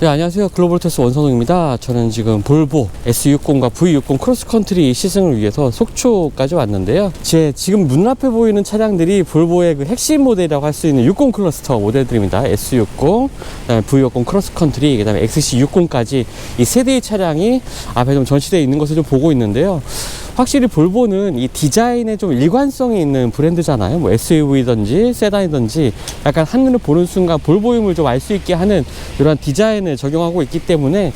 네, 안녕하세요. 글로벌 테스 원선웅입니다. 저는 지금 볼보 S60과 V60 크로스컨트리 시승을 위해서 속초까지 왔는데요. 제 지금 눈앞에 보이는 차량들이 볼보의 그 핵심 모델이라고 할 수 있는 60 클러스터 모델들입니다. S60, 그다음에 V60 크로스컨트리, 그다음에 XC60까지 이 세 대의 차량이 앞에 좀 전시되어 있는 것을 좀 보고 있는데요. 확실히 볼보는 이 디자인에 좀 일관성이 있는 브랜드잖아요. 뭐 SUV든지 세단이든지 약간 한눈에 보는 순간 볼보임을 좀 알 수 있게 하는 이런 디자인을 적용하고 있기 때문에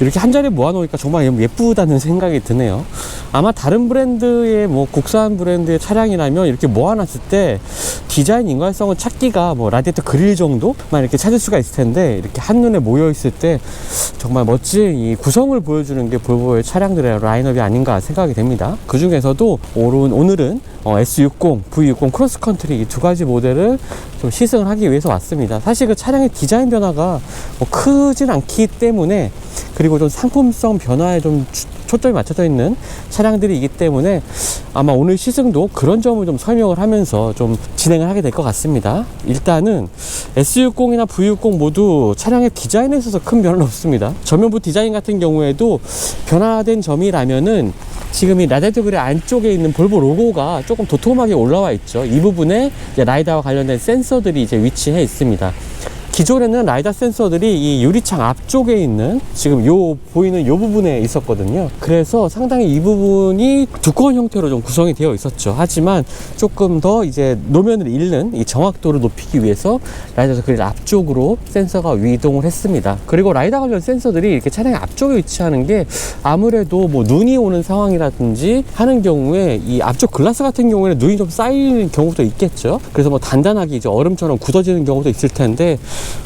이렇게 한 자리에 모아놓으니까 정말 예쁘다는 생각이 드네요. 아마 다른 브랜드의 뭐 국산 브랜드의 차량이라면 이렇게 모아놨을 때 디자인 인간성을 찾기가 뭐 라디에이터 그릴 정도만 이렇게 찾을 수가 있을 텐데 이렇게 한눈에 모여 있을 때 정말 멋진 이 구성을 보여주는 게 볼보의 차량들의 라인업이 아닌가 생각이 됩니다. 그 중에서도 오늘은 어, S60, V60 크로스컨트리 이 두 가지 모델을 좀 시승을 하기 위해서 왔습니다. 사실 그 차량의 디자인 변화가 뭐 크진 않기 때문에 그리고 좀 상품성 변화에 좀 초- 초점이 맞춰져 있는 차량들이기 때문에 아마 오늘 시승도 그런 점을 좀 설명을 하면서 좀 진행을 하게 될 것 같습니다. 일단은 S60이나 V60 모두 차량의 디자인에 있어서 큰 변화는 없습니다. 전면부 디자인 같은 경우에도 변화된 점이라면은 지금 이 라디에이터 그릴 안쪽에 있는 볼보 로고가 조금 도톰하게 올라와 있죠. 이 부분에 라이다와 관련된 센서들이 이제 위치해 있습니다. 기존에는 라이다 센서들이 이 유리창 앞쪽에 있는 지금 요 보이는 요 부분에 있었거든요. 그래서 상당히 이 부분이 두꺼운 형태로 좀 구성이 되어 있었죠. 하지만 조금 더 이제 노면을 잃는 이 정확도를 높이기 위해서 라이다 그릴 앞쪽으로 센서가 위동을 했습니다. 그리고 라이다 관련 센서들이 이렇게 차량의 앞쪽에 위치하는 게 아무래도 뭐 눈이 오는 상황이라든지 하는 경우에 이 앞쪽 글라스 같은 경우에는 눈이 좀 쌓이는 경우도 있겠죠. 그래서 뭐 단단하게 이제 얼음처럼 굳어지는 경우도 있을 텐데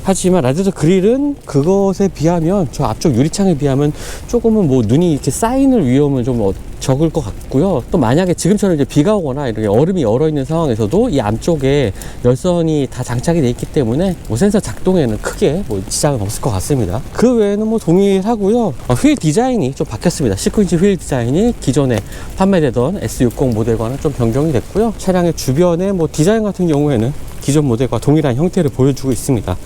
하지만 라디에이터 그릴은 그것에 비하면 저 앞쪽 유리창에 비하면 조금은 뭐 눈이 이렇게 쌓이는 위험은 좀 어- 적을 것 같고요. 또 만약에 지금처럼 이제 비가 오거나 이렇게 얼음이 얼어 있는 상황에서도 이 안쪽에 열선이 다 장착이 돼 있기 때문에 뭐 센서 작동에는 크게 뭐 지장은 없을 것 같습니다. 그 외에는 뭐 동일하고요. 어, 휠 디자인이 좀 바뀌었습니다. 19인치 휠 디자인이 기존에 판매되던 S60 모델과는 좀 변경이 됐고요. 차량의 주변에 뭐 디자인 같은 경우에는 기존 모델과 동일한 형태를 보여주고 있습니다.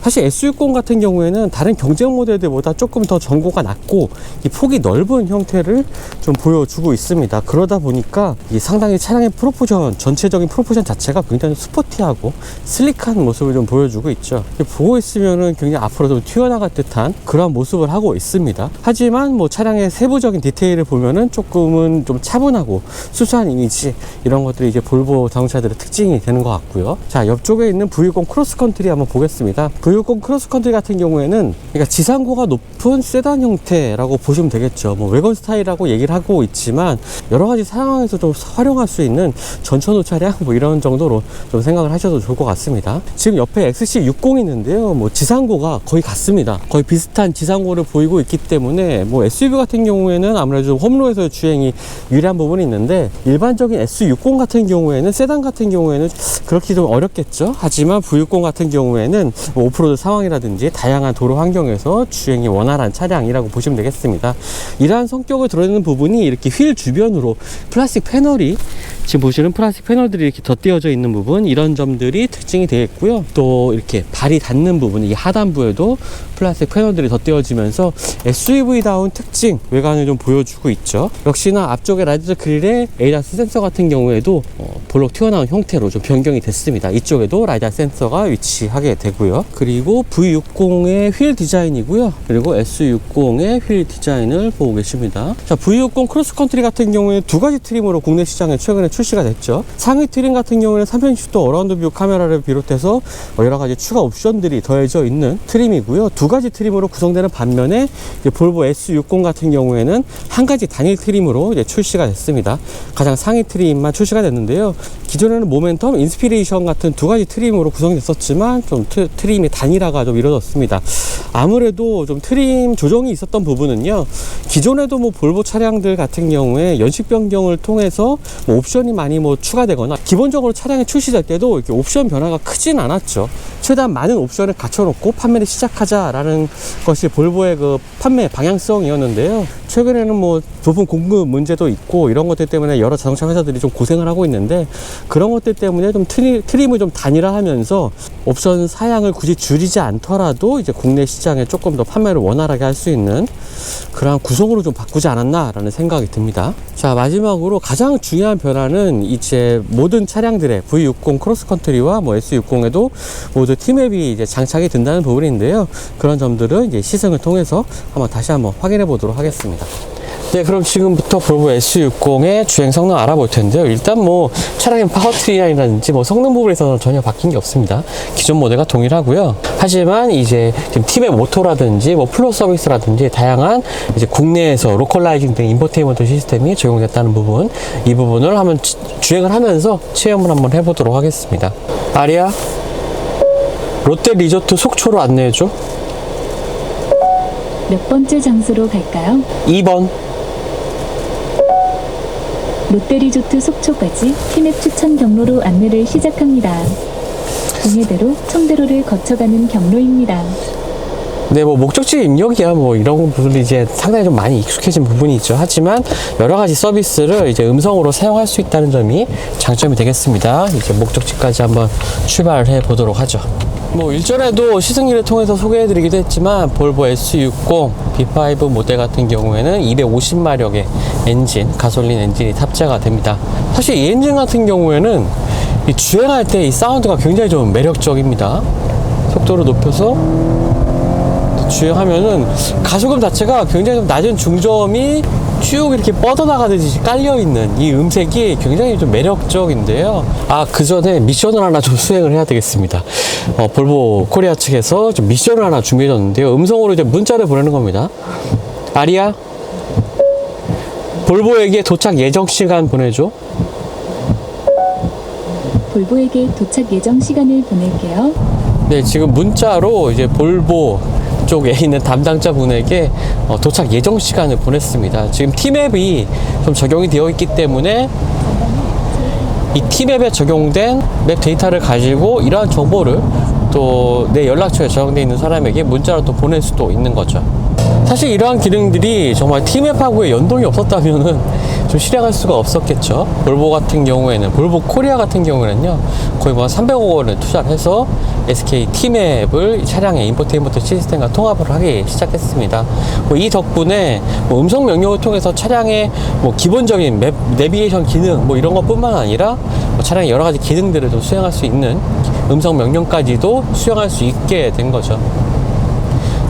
사실 S60 같은 경우에는 다른 경쟁 모델들보다 조금 더 전고가 낮고 이 폭이 넓은 형태를 좀 보여주고 있습니다. 그러다 보니까 이 상당히 차량의 프로포션 전체적인 프로포션 자체가 굉장히 스포티하고 슬릭한 모습을 좀 보여주고 있죠. 보고 있으면은 굉장히 앞으로 좀 튀어나갈 듯한 그런 모습을 하고 있습니다. 하지만 뭐 차량의 세부적인 디테일을 보면은 조금은 좀 차분하고 수수한 이미지 이런 것들이 이제 볼보 자동차들의 특징이 되는 것 같고요. 자 옆쪽에 있는 V60 크로스컨트리 한번 보겠습니다. V60 크로스컨트리 같은 경우에는 그러니까 지상고가 높은 세단 형태라고 보시면 되겠죠. 뭐 외건 스타일이라고 얘기를 하고 있지만 여러 가지 상황에서 좀 활용할 수 있는 전천후 차량 뭐 이런 정도로 좀 생각을 하셔도 좋을 것 같습니다. 지금 옆에 XC60 있는데요. 뭐 지상고가 거의 같습니다. 거의 비슷한 지상고를 보이고 있기 때문에 뭐 SUV 같은 경우에는 아무래도 좀 홈로에서 주행이 유리한 부분이 있는데 일반적인 S60 같은 경우에는 세단 같은 경우에는 그렇게 좀 어렵 겠죠. 하지만 V60 같은 경우에는 뭐 오프로드 상황이라든지 다양한 도로 환경에서 주행이 원활한 차량이라고 보시면 되겠습니다. 이러한 성격을 드러내는 부분이 이렇게 휠 주변으로 플라스틱 패널이 지금 보시는 플라스틱 패널들이 이렇게 덧대어져 있는 부분 이런 점들이 특징이 되어 있고요. 또 이렇게 발이 닿는 부분 이 하단부에도 플라스틱 패널들이 덧대어지면서 SUV다운 특징 외관을 좀 보여주고 있죠. 역시나 앞쪽에 라디에이터 그릴에 에이다스 센서 같은 경우에도 어, 볼록 튀어나온 형태로 좀 변경이 됐습니다. 이쪽에도 라이다 센서가 위치하게 되고요. 그리고 V60의 휠 디자인이고요. 그리고 S60의 휠 디자인을 보고 계십니다. 자, V60 크로스컨트리 같은 경우에 두 가지 트림으로 국내 시장에 최근에 출시가 됐죠. 상위 트림 같은 경우에는 360도 어라운드 뷰 카메라를 비롯해서 뭐 여러 가지 추가 옵션들이 더해져 있는 트림이고요. 두 가지 트림으로 구성되는 반면에 볼보 S60 같은 경우에는 한 가지 단일 트림으로 출시가 됐습니다. 가장 상위 트림만 출시가 됐는데요. 기존에는 모멘텀, 인스피레이션 같은 두 가지 트림으로 구성이 됐었지만 좀 트, 트림의 단일화가 좀 이루어졌습니다. 아무래도 좀 트림 조정이 있었던 부분은요. 기존에도 뭐 볼보 차량들 같은 경우에 연식 변경을 통해서 뭐 옵션이 많이 뭐 추가되거나 기본적으로 차량이 출시될 때도 이렇게 옵션 변화가 크진 않았죠. 최대한 많은 옵션을 갖춰놓고 판매를 시작하자라는 것이 볼보의 그 판매 방향성이었는데요. 최근에는 뭐 부품 공급 문제도 있고 이런 것들 때문에 여러 자동차 회사들이 좀 고생을 하고 있는데 그런 것들 때문에 좀 트리, 트림을 좀 단일화하면서 옵션 사양을 굳이 줄이지 않더라도 이제 국내 시장에 조금 더 판매를 원활하게 할 수 있는 그러한 구성으로 좀 바꾸지 않았나라는 생각이 듭니다. 자 마지막으로 가장 중요한 변화는 이제 모든 차량들의 V60 크로스컨트리와 뭐 S60에도 모두 T맵이 이제 장착이 된다는 부분인데요. 그런 점들은 이제 시승을 통해서 한번 다시 한번 확인해 보도록 하겠습니다. 네, 그럼 지금부터 볼보 S60의 주행 성능 알아볼 텐데요. 일단 뭐 차량의 파워트리라든지 뭐 성능 부분에서는 전혀 바뀐 게 없습니다. 기존 모델과 동일하고요. 하지만 이제 지금 팀의 모토라든지 뭐 플로 서비스라든지 다양한 이제 국내에서 로컬라이징 된 인포테인먼트 시스템이 적용됐다는 부분, 이 부분을 한번 지- 주행을 하면서 체험을 한번 해보도록 하겠습니다. 아리야, 롯데 리조트 속초로 안내해줘. 몇 번째 장소로 갈까요? 2번. 롯데리조트 속초까지 티맵 추천 경로로 안내를 시작합니다. 동해대로 청대로를 거쳐가는 경로입니다. 네, 뭐 목적지 입력이야 뭐 이런 부분이 이제 상당히 좀 많이 익숙해진 부분이 있죠. 하지만 여러 가지 서비스를 이제 음성으로 사용할 수 있다는 점이 장점이 되겠습니다. 이제 목적지까지 한번 출발을 해 보도록 하죠. 뭐 일전에도 시승기를 통해서 소개해드리기도 했지만 볼보 S60 B5 모델 같은 경우에는 250마력의 엔진, 가솔린 엔진이 탑재가 됩니다. 사실 이 엔진 같은 경우에는 이 주행할 때 이 사운드가 굉장히 좀 매력적입니다. 속도를 높여서 주행하면은 가속음 자체가 굉장히 좀 낮은 중저음이 쭉 이렇게 뻗어나가듯이 깔려있는 이 음색이 굉장히 좀 매력적인데요. 아, 그 전에 미션을 하나 좀 수행을 해야 되겠습니다. 어, 볼보 코리아 측에서 좀 미션을 하나 준비해줬는데요. 음성으로 이제 문자를 보내는 겁니다. 아리야, 볼보에게 도착 예정 시간 보내줘. 볼보에게 도착 예정 시간을 보낼게요. 네, 지금 문자로 이제 볼보 쪽에 있는 담당자 분에게 어, 도착 예정 시간을 보냈습니다. 지금 T맵이 좀 적용이 되어 있기 때문에 이 T맵에 적용된 맵 데이터를 가지고 이러한 정보를 또 내 연락처에 저장되어 있는 사람에게 문자로 또 보낼 수도 있는 거죠. 사실 이러한 기능들이 정말 T맵하고의 연동이 없었다면은 좀 실행할 수가 없었겠죠. 볼보 같은 경우에는, 볼보 코리아 같은 경우에는요, 거의 뭐 300억 원을 투자를 해서 SK T맵을 차량의 인포테인먼트 시스템과 통합을 하기 시작했습니다. 뭐 이 덕분에 뭐 음성 명령을 통해서 차량의 뭐 기본적인 맵, 내비게이션 기능 뭐 이런 것 뿐만 아니라 뭐 차량의 여러 가지 기능들을 좀 수행할 수 있는 음성 명령까지도 수행할 수 있게 된 거죠.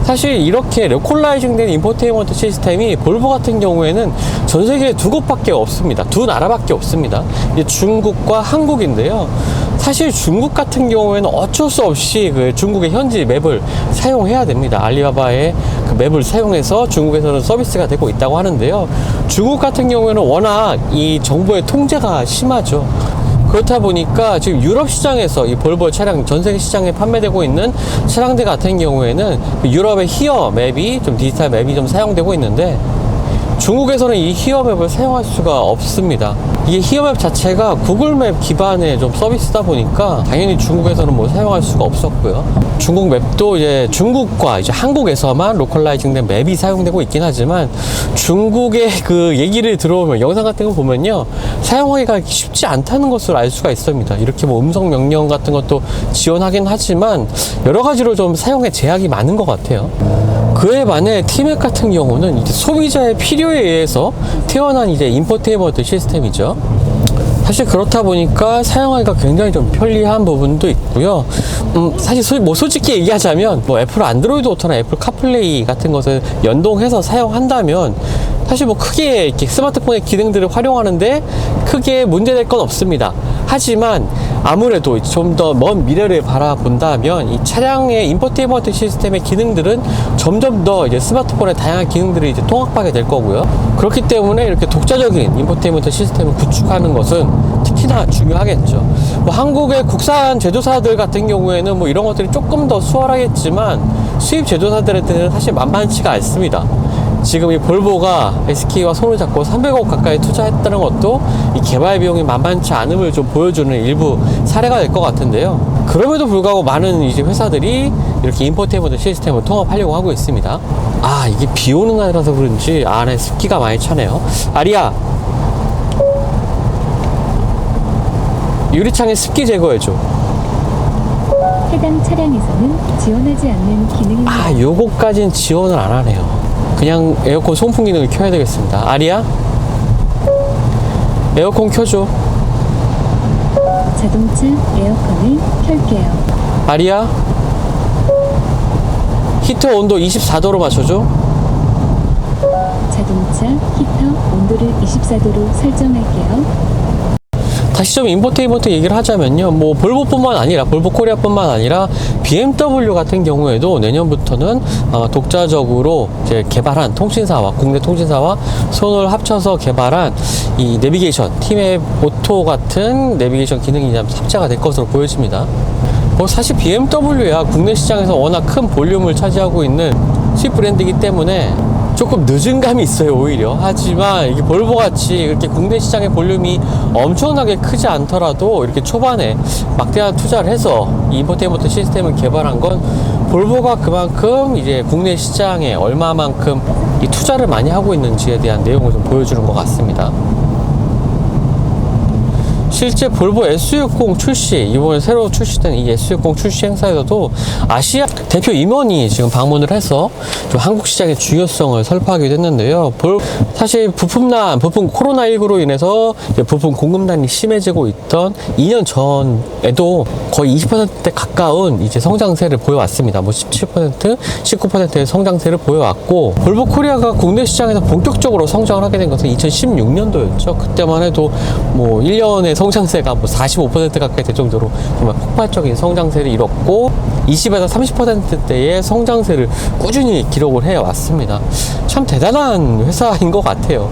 사실 이렇게 로컬라이징 된 인포테인먼트 시스템이 볼보 같은 경우에는 전 세계에 두 곳밖에 없습니다. 두 나라밖에 없습니다. 중국과 한국인데요. 사실 중국 같은 경우에는 어쩔 수 없이 그 중국의 현지 맵을 사용해야 됩니다. 알리바바의 그 맵을 사용해서 중국에서는 서비스가 되고 있다고 하는데요. 중국 같은 경우에는 워낙 이 정보의 통제가 심하죠. 그렇다 보니까 지금 유럽 시장에서 이 볼보 차량 전 세계 시장에 판매되고 있는 차량들 같은 경우에는 그 유럽의 히어 맵이 좀 디지털 맵이 좀 사용되고 있는데 중국에서는 이 히어 맵을 사용할 수가 없습니다. 이게 히어맵 자체가 구글맵 기반의 좀 서비스다 보니까 당연히 중국에서는 뭐 사용할 수가 없었고요. 중국 맵도 이제 중국과 이제 한국에서만 로컬라이징된 맵이 사용되고 있긴 하지만 중국의 그 얘기를 들어보면 영상 같은 거 보면요 사용하기가 쉽지 않다는 것을 알 수가 있습니다. 이렇게 뭐 음성 명령 같은 것도 지원하긴 하지만 여러 가지로 좀 사용에 제약이 많은 것 같아요. 그에 반해 티맵 같은 경우는 소비자의 필요에 의해서 태어난 이제 인포테인먼트 시스템이죠. 사실 그렇다 보니까 사용하기가 굉장히 좀 편리한 부분도 있고요. 음, 사실 소, 뭐 솔직히 얘기하자면 뭐 애플 안드로이드 오토나 애플 카플레이 같은 것을 연동해서 사용한다면 사실 뭐 크게 스마트폰의 기능들을 활용하는데 크게 문제될 건 없습니다. 하지만 아무래도 좀 더 먼 미래를 바라본다면 이 차량의 인포테인먼트 시스템의 기능들은 점점 더 이제 스마트폰의 다양한 기능들이 이제 통합하게 될 거고요. 그렇기 때문에 이렇게 독자적인 인포테인먼트 시스템을 구축하는 것은 특히나 중요하겠죠. 뭐 한국의 국산 제조사들 같은 경우에는 뭐 이런 것들이 조금 더 수월하겠지만 수입 제조사들한테는 사실 만만치가 않습니다. 지금 이 볼보가 SK와 손을 잡고 300억 가까이 투자했다는 것도 이 개발 비용이 만만치 않음을 좀 보여주는 일부 사례가 될 것 같은데요. 그럼에도 불구하고 많은 이제 회사들이 이렇게 인포테인먼트 시스템을 통합하려고 하고 있습니다. 아, 이게 비 오는 날이라서 그런지 안에 습기가 많이 차네요. 아리야, 유리창에 습기 제거해줘. 해당 차량에서는 지원하지 않는 기능입니다. 아, 요거까진 지원을 안 하네요. 그냥 에어컨 송풍 기능을 켜야 되겠습니다. 아리야? 에어컨 켜줘. 자동차 에어컨을 켤게요. 아리야? 히터 온도 24도로 맞춰줘. 자동차 히터 온도를 24도로 설정할게요. 다시 좀 인포테인먼트 얘기를 하자면요. 뭐 볼보뿐만 아니라 볼보 코리아뿐만 아니라 BMW 같은 경우에도 내년부터는 아마 독자적으로 이제 개발한 통신사와 국내 통신사와 손을 합쳐서 개발한 이 내비게이션 팀의 오토 같은 내비게이션 기능이 탑재가 될 것으로 보여집니다. 뭐 사실 BMW야 국내 시장에서 워낙 큰 볼륨을 차지하고 있는 수입 브랜드이기 때문에 조금 늦은 감이 있어요 오히려 하지만 이게 볼보 같이 이렇게 국내 시장의 볼륨이 엄청나게 크지 않더라도 이렇게 초반에 막대한 투자를 해서 이 인포테인먼트 시스템을 개발한 건 볼보가 그만큼 이제 국내 시장에 얼마만큼 이 투자를 많이 하고 있는지에 대한 내용을 좀 보여주는 것 같습니다. 실제 볼보 S60 출시 이번에 새로 출시된 이 S60 출시 행사에서도 아시아 대표 임원이 지금 방문을 해서 좀 한국 시장의 중요성을 설파하기도 했는데요. 볼 사실 부품난 부품 코로나 19로 인해서 부품 공급난이 심해지고 있던 2년 전에도 거의 20%대 가까운 이제 성장세를 보여왔습니다. 뭐 17%, 19%의 성장세를 보여왔고 볼보 코리아가 국내 시장에서 본격적으로 성장을 하게 된 것은 2016년도였죠. 그때만 해도 뭐 1년의 성장세가 뭐 45% 가까이 될 정도로 정말 폭발적인 성장세를 이뤘고 20에서 30%대의 성장세를 꾸준히 기록을 해 왔습니다. 참 대단한 회사인 것 같아요.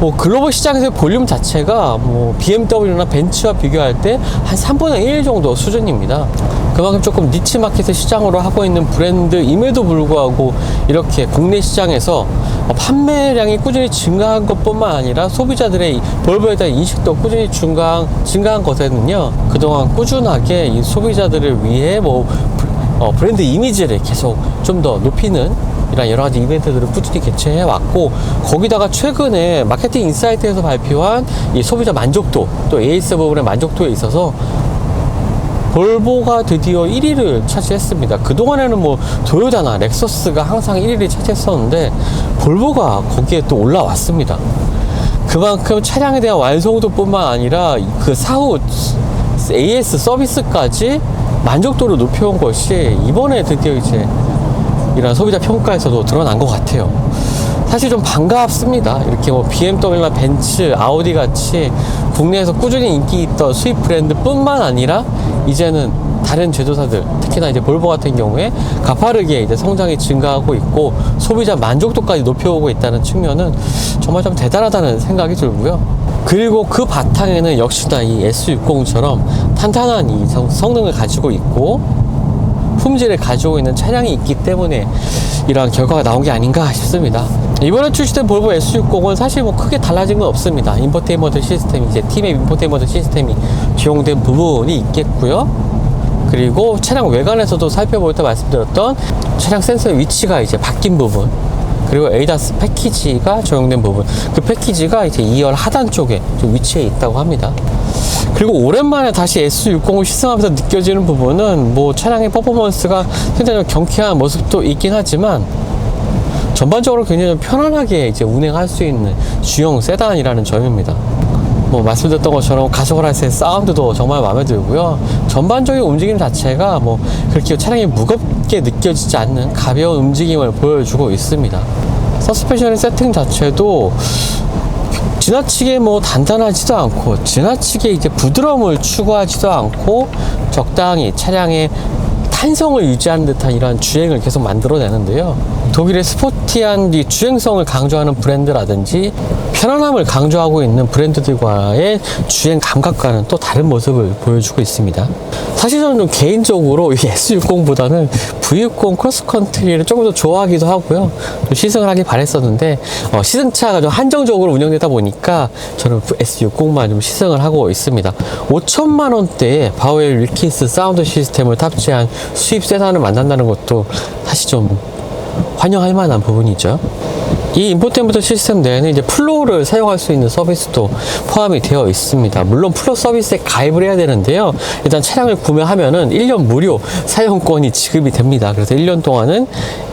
뭐 글로벌 시장에서 볼륨 자체가 뭐 BMW나 벤츠와 비교할 때 한 3분의 1 정도 수준입니다. 그만큼 조금 니치 마켓의 시장으로 하고 있는 브랜드임에도 불구하고 이렇게 국내 시장에서 판매량이 꾸준히 증가한 것뿐만 아니라 소비자들의 이 볼보에 대한 인식도 꾸준히 증가한, 증가한 것에는요 그동안 꾸준하게 이 소비자들을 위해 뭐 브- 어, 브랜드 이미지를 계속 좀 더 높이는 이런 여러 가지 이벤트들을 꾸준히 개최해 왔고 거기다가 최근에 마케팅 인사이트에서 발표한 이 소비자 만족도 또 AS 부분의 만족도에 있어서 볼보가 드디어 1위를 차지했습니다. 그동안에는 뭐 도요타나 렉서스가 항상 1위를 차지했었는데 볼보가 거기에 또 올라왔습니다. 그만큼 차량에 대한 완성도뿐만 아니라 그 사후 AS 서비스까지 만족도를 높여온 것이 이번에 드디어 이제 이런 소비자 평가에서도 드러난 것 같아요. 사실 좀 반갑습니다. 이렇게 뭐 BMW나 벤츠, 아우디 같이 국내에서 꾸준히 인기 있던 수입 브랜드뿐만 아니라 이제는 다른 제조사들, 특히나 이제 볼보 같은 경우에 가파르게 이제 성장이 증가하고 있고 소비자 만족도까지 높여오고 있다는 측면은 정말 좀 대단하다는 생각이 들고요. 그리고 그 바탕에는 역시나 이 S60처럼 탄탄한 이 성- 성능을 가지고 있고 품질을 가지고 있는 차량이 있기 때문에 이러한 결과가 나온 게 아닌가 싶습니다. 이번에 출시된 볼보 S60은 사실 뭐 크게 달라진 건 없습니다. 인포테인먼트 시스템, 이제 팀의 인포테인먼트 시스템이 적용된 부분이 있겠고요. 그리고 차량 외관에서도 살펴볼 때 말씀드렸던 차량 센서의 위치가 이제 바뀐 부분. 그리고 에이다스 패키지가 적용된 부분. 그 패키지가 이제 2열 하단 쪽에 좀 위치해 있다고 합니다. 그리고 오랜만에 다시 S60을 시승하면서 느껴지는 부분은 뭐 차량의 퍼포먼스가 좀 경쾌한 모습도 있긴 하지만 전반적으로 굉장히 좀 편안하게 이제 운행할 수 있는 주형 세단이라는 점입니다. 뭐 말씀드렸던 것처럼 가속을 할 때 사운드도 정말 마음에 들고요. 전반적인 움직임 자체가 뭐 그렇게 차량이 무겁게 느껴지지 않는 가벼운 움직임을 보여주고 있습니다. 서스펜션의 세팅 자체도 지나치게 뭐 단단하지도 않고 지나치게 이제 부드러움을 추구하지도 않고 적당히 차량의 탄성을 유지하는 듯한 이러한 주행을 계속 만들어내는데요. 독일의 스포티한 이 주행성을 강조하는 브랜드라든지 편안함을 강조하고 있는 브랜드들과의 주행 감각과는 또 다른 모습을 보여주고 있습니다. 사실 저는 좀 개인적으로 이 S60보다는 V60 크로스컨트리를 조금 더 좋아하기도 하고요. 좀 시승을 하길 바랬었는데 어, 시승차가 좀 한정적으로 운영되다 보니까 저는 S60만 좀 시승을 하고 있습니다. 5천만 원대에 바우엘 윌킨스 사운드 시스템을 탑재한 수입 세단을 만난다는 것도 사실 좀 환영할 만한 부분이죠. 이 인포테인먼트 시스템 내에는 이제 플로우를 사용할 수 있는 서비스도 포함이 되어 있습니다. 물론 플로 서비스에 가입을 해야 되는데요. 일단 차량을 구매하면은 1년 무료 사용권이 지급이 됩니다. 그래서 1년 동안은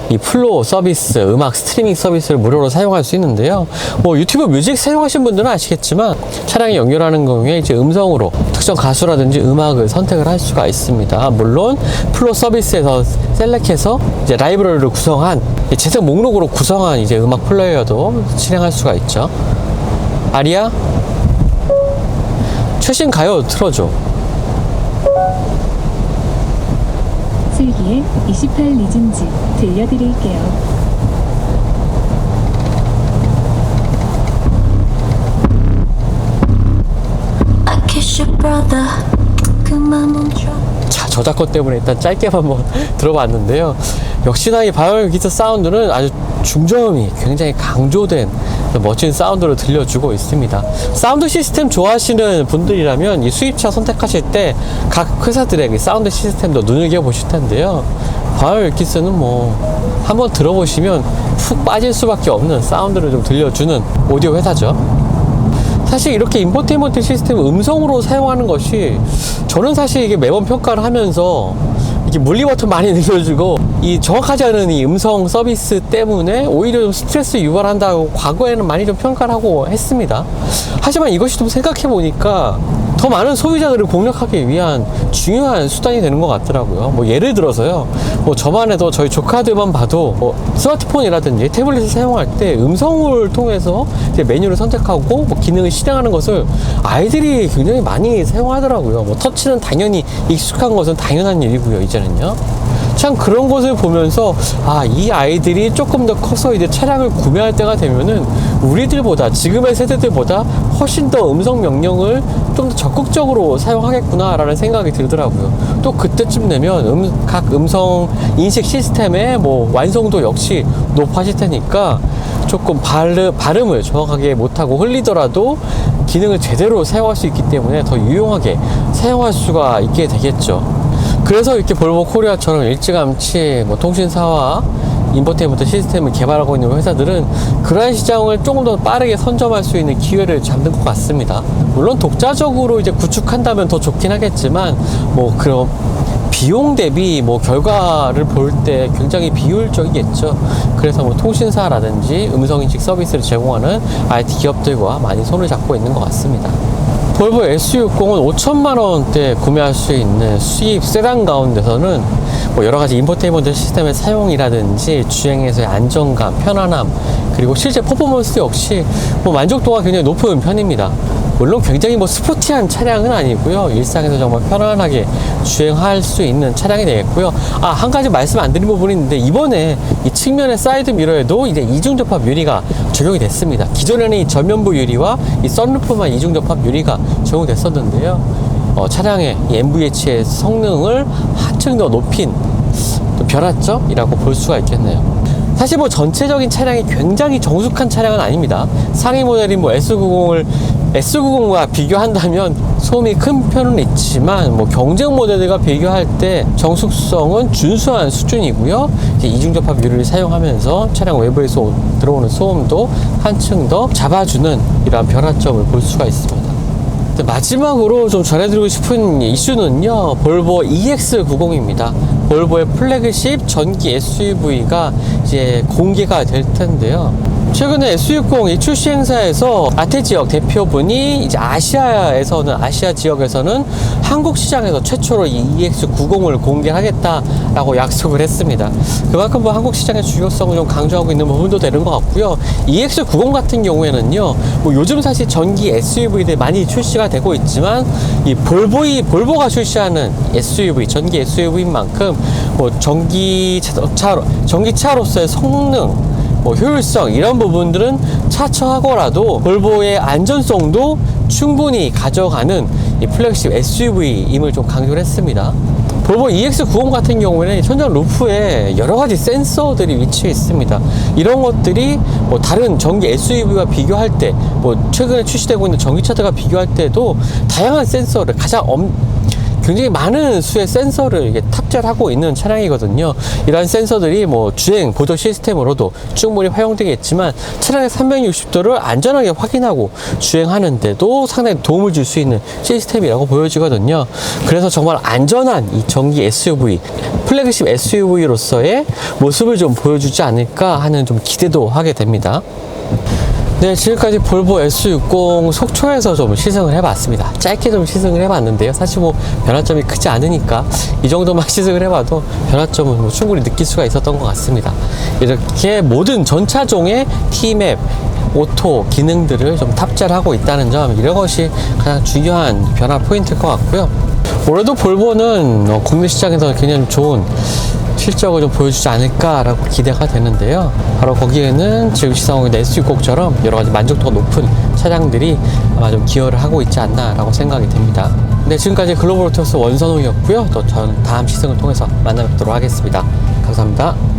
이 플로 서비스, 음악 스트리밍 서비스를 무료로 사용할 수 있는데요. 뭐 유튜브 뮤직 사용하신 분들은 아시겠지만 차량에 연결하는 경우에 이제 음성으로 특정 가수라든지 음악을 선택을 할 수가 있습니다. 물론 플로 서비스에서 셀렉해서 이제 라이브러리를 구성한 재생 목록으로 구성한 이제 음악 플레이어도 실행할 수가 있죠. 아리야 최신 가요 틀어줘. 슬기의 28 리즌즈 들려드릴게요. 자, 저작권 때문에 일단 짧게 한번 들어봤는데요. 역시나 이 바이올 기타 사운드는 아주 중저음이 굉장히 강조된 멋진 사운드를 들려주고 있습니다. 사운드 시스템 좋아하시는 분들이라면 이 수입차 선택하실 때 각 회사들의 이 사운드 시스템도 눈여겨보실 텐데요. 바이올 기스는 뭐 한번 들어보시면 푹 빠질 수밖에 없는 사운드를 좀 들려주는 오디오 회사죠. 사실 이렇게 인포테인먼트 시스템 음성으로 사용하는 것이 저는 사실 이게 매번 평가를 하면서 이게 물리 버튼 많이 늘려주고 이 정확하지 않은 이 음성 서비스 때문에 오히려 좀 스트레스 유발한다고 과거에는 많이 좀 평가를 하고 했습니다. 하지만 이것이 좀 생각해 보니까 더 많은 소비자들을 공략하기 위한 중요한 수단이 되는 것 같더라고요. 뭐 예를 들어서요. 뭐 저만 해도 저희 조카들만 봐도 뭐 스마트폰이라든지 태블릿을 사용할 때 음성을 통해서 이제 메뉴를 선택하고 뭐 기능을 실행하는 것을 아이들이 굉장히 많이 사용하더라고요. 뭐 터치는 당연히 익숙한 것은 당연한 일이고요. 이제는요. 참 그런 것을 보면서 아 이 아이들이 조금 더 커서 이제 차량을 구매할 때가 되면은 우리들보다 지금의 세대들보다 훨씬 더 음성 명령을 좀 더 적극적으로 사용하겠구나라는 생각이 들더라고요. 또 그때쯤 되면 음, 각 음성 인식 시스템의 뭐 완성도 역시 높아질 테니까 조금 발음, 발음을 정확하게 못하고 흘리더라도 기능을 제대로 사용할 수 있기 때문에 더 유용하게 사용할 수가 있게 되겠죠. 그래서 이렇게 볼보 코리아처럼 일찌감치 뭐 통신사와 인버테인먼트 시스템을 개발하고 있는 회사들은 그러한 시장을 조금 더 빠르게 선점할 수 있는 기회를 잡는 것 같습니다. 물론 독자적으로 이제 구축한다면 더 좋긴 하겠지만 뭐 그런 비용 대비 뭐 결과를 볼 때 굉장히 비효율적이겠죠. 그래서 뭐 통신사라든지 음성인식 서비스를 제공하는 IT 기업들과 많이 손을 잡고 있는 것 같습니다. 볼보 S60은 5천만 원대 구매할 수 있는 수입 세단 가운데서는 뭐 여러 가지 인포테인먼트 시스템의 사용이라든지 주행에서의 안정감, 편안함, 그리고 실제 퍼포먼스 역시 뭐 만족도가 굉장히 높은 편입니다. 물론 굉장히 뭐 스포티한 차량은 아니고요. 일상에서 정말 편안하게 주행할 수 있는 차량이 되겠고요. 아, 한 가지 말씀 안 드린 부분이 있는데 이번에 이 측면의 사이드 미러에도 이제 이중 접합 유리가 적용이 됐습니다. 기존에는 이 전면부 유리와 이 썬루프만 이중 접합 유리가 적용됐었는데요. 어, 차량의 이 MVH의 성능을 한층 더 높인 또 변화점이라고 볼 수가 있겠네요. 사실 뭐 전체적인 차량이 굉장히 정숙한 차량은 아닙니다. 상위 모델인 뭐 S90을 S90과 비교한다면 소음이 큰 편은 있지만 뭐 경쟁 모델들과 비교할 때 정숙성은 준수한 수준이고요. 이중접합 유리를 사용하면서 차량 외부에서 오- 들어오는 소음도 한층 더 잡아주는 이러한 변화점을 볼 수가 있습니다. 네, 마지막으로 좀 전해드리고 싶은 이슈는요 볼보 EX90입니다 볼보의 플래그십 전기 SUV가 이제 공개가 될 텐데요 최근에 S60 이 출시 행사에서 아태 지역 대표분이 이제 아시아에서는 아시아 지역에서는 한국 시장에서 최초로 이 EX90을 공개하겠다라고 약속을 했습니다. 그만큼 뭐 한국 시장의 중요성을 좀 강조하고 있는 부분도 되는 것 같고요. EX90 같은 경우에는요, 뭐 요즘 사실 전기 SUV들 많이 출시가 되고 있지만 이 볼보이 볼보가 출시하는 SUV 전기 SUV인 만큼 뭐 전기차 전기차로서의 성능 뭐 효율성 이런 부분들은 차처하고라도 볼보의 안전성도 충분히 가져가는 이 플래그십 SUV임을 좀 강조를 했습니다. 볼보 EX90 같은 경우에는 천장 루프에 여러 가지 센서들이 위치해 있습니다. 이런 것들이 뭐 다른 전기 SUV와 비교할 때, 뭐 최근에 출시되고 있는 전기차들과 비교할 때도 다양한 센서를 가장 엄, 굉장히 많은 수의 센서를 이게 탑재를 하고 있는 차량이거든요. 이러한 센서들이 뭐 주행 보조 시스템으로도 충분히 활용되겠지만 차량의 360도를 안전하게 확인하고 주행하는데도 상당히 도움을 줄 수 있는 시스템이라고 보여지거든요. 그래서 정말 안전한 이 전기 SUV, 플래그십 SUV로서의 모습을 좀 보여주지 않을까 하는 좀 기대도 하게 됩니다. 네, 지금까지 볼보 S60 속초에서 좀 시승을 해봤습니다. 짧게 좀 시승을 해봤는데요. 사실 뭐 변화점이 크지 않으니까 이 정도만 시승을 해봐도 변화점은 뭐 충분히 느낄 수가 있었던 것 같습니다. 이렇게 모든 전차종의 T맵, 오토 기능들을 좀 탑재를 하고 있다는 점, 이런 것이 가장 중요한 변화 포인트일 것 같고요. 올해도 볼보는 어, 국내 시장에서 굉장히 좋은 실적을 좀 보여주지 않을까라고 기대가 되는데요. 바로 거기에는 지금 있는 S60처럼 여러 가지 만족도가 높은 차량들이 아마 좀 기여를 하고 있지 않나라고 생각이 됩니다. 네, 지금까지 글로벌 오토스 원선호였고요. 또 전 다음 시승을 통해서 만나 뵙도록 하겠습니다. 감사합니다.